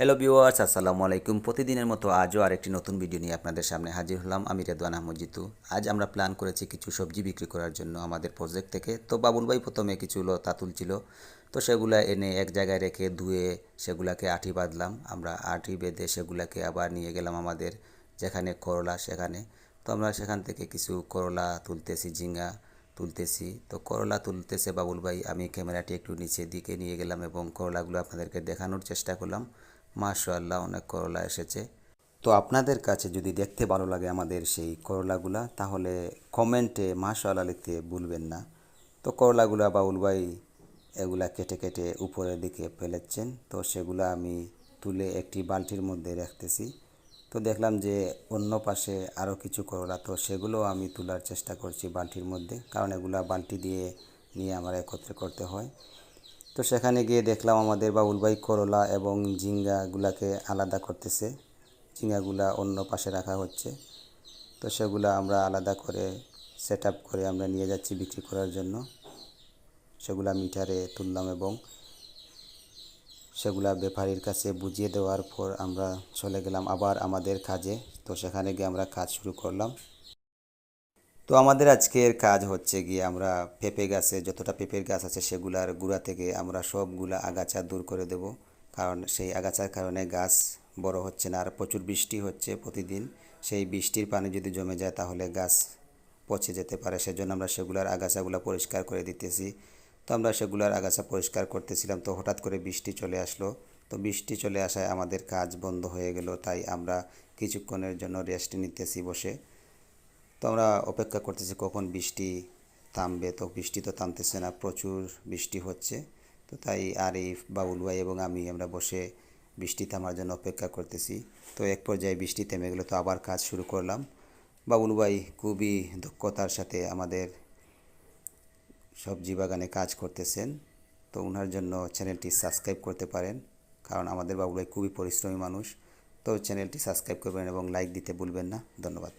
Hello viewers আসসালামু আলাইকুম। প্রতিদিনের মতো আজও আরেকটি নতুন ভিডিও নিয়ে আপনাদের সামনে হাজির হলাম। আমি রেদওয়ান আহমদ জিতু। আজ আমরা প্ল্যান করেছি কিছু সবজি বিক্রি করার জন্য আমাদের প্রজেক্ট থেকে। তো বাবুল ভাই প্রথমে কিছু লতা তুলছিল। তো সেগুলা এনে এক জায়গায় রেখে ধুয়ে সেগুলাকে আঠি বাঁধলাম। আমরা আঠি বেঁধে সেগুলাকে আবার নিয়ে গেলাম আমাদের যেখানে করলা, সেখানে। তো আমরা সেখান থেকে কিছু করলা তুলতেছি ঝিঙ্গা তুলতেছি। তো করলা তুলতেছে বাবুল ভাই। আমি ক্যামেরাটি একটু নিচের দিকে নিয়ে গেলাম এবং করলাগুলো আপনাদেরকে দেখানোর চেষ্টা করলাম। মাশাআল্লাহ, অনেক করলা এসেছে। তো আপনাদের কাছে যদি দেখতে ভালো লাগে আমাদের সেই করলাগুলা, তাহলে কমেন্টে মাশাআল্লাহ লিখতে ভুলবেন না। তো করলাগুলা বাউল ভাই এগুলা কেটে কেটে উপরের দিকে ফেলেছেন, তো সেগুলা আমি তুলে একটি বালতির মধ্যে রাখতেছি। তো দেখলাম যে অন্য পাশে আরও কিছু করলা, তো সেগুলো আমি তোলার চেষ্টা করছি বালতির মধ্যে, কারণ এগুলা বালতি দিয়ে নিয়ে আমার একত্রে করতে হয়। তো সেখানে গিয়ে দেখলাম আমাদের বাবুল ভাই করলা এবং ঝিঙ্গাগুলাকে আলাদা করতেছে। ঝিঙ্গাগুলা অন্য পাশে রাখা হচ্ছে। তো সেগুলা আমরা আলাদা করে সেট করে আমরা নিয়ে যাচ্ছি বিক্রি করার জন্য। সেগুলা মিটারে তুললাম এবং সেগুলা ব্যাপারীর কাছে বুঝিয়ে দেওয়ার পর আমরা চলে গেলাম আবার আমাদের কাজে। তো সেখানে গিয়ে আমরা কাজ শুরু করলাম। তো আমাদের আজকের কাজ হচ্ছে গিয়ে আমরা পেঁপে গাছে যতটা পেঁপের গাছ আছে সেগুলার গুঁড়া থেকে আমরা সবগুলা আগাছা দূর করে দেব। কারণ সেই আগাছার কারণে গাছ বড় হচ্ছে না, আর প্রচুর বৃষ্টি হচ্ছে প্রতিদিন। সেই বৃষ্টির পানি যদি জমে যায় তাহলে গাছ পচে যেতে পারে। সেজন্য আমরা সেগুলার আগাছাগুলো পরিষ্কার করে দিতেছি। তো আমরা সেগুলার আগাছা পরিষ্কার করতেছিলাম তো হঠাৎ করে বৃষ্টি চলে আসলো। তো বৃষ্টি চলে আসায় আমাদের কাজ বন্ধ হয়ে গেল, তাই আমরা কিছুক্ষণের জন্য রেস্ট নিতেছি বসে। তো আমরা অপেক্ষা করতেছি কখন বৃষ্টি থামবে। তো বৃষ্টি তো থামতেছে না, প্রচুর বৃষ্টি হচ্ছে। তো তাই আরিফ, বাবুল ভাই এবং আমি আমরা বসে বৃষ্টি থামার জন্য অপেক্ষা করতেছি। তো এক পর্যায়ে বৃষ্টি থেমে গেলো তো আবার কাজ শুরু করলাম। বাবুল ভাই খুবই দক্ষতার সাথে আমাদের সবজি বাগানে কাজ করতেছেন। তো ওনার জন্য চ্যানেলটি সাবস্ক্রাইব করতে পারেন, কারণ আমাদের বাবুল ভাই খুবই পরিশ্রমী মানুষ। তো চ্যানেলটি সাবস্ক্রাইব করবেন এবং লাইক দিতে ভুলবেন না। ধন্যবাদ।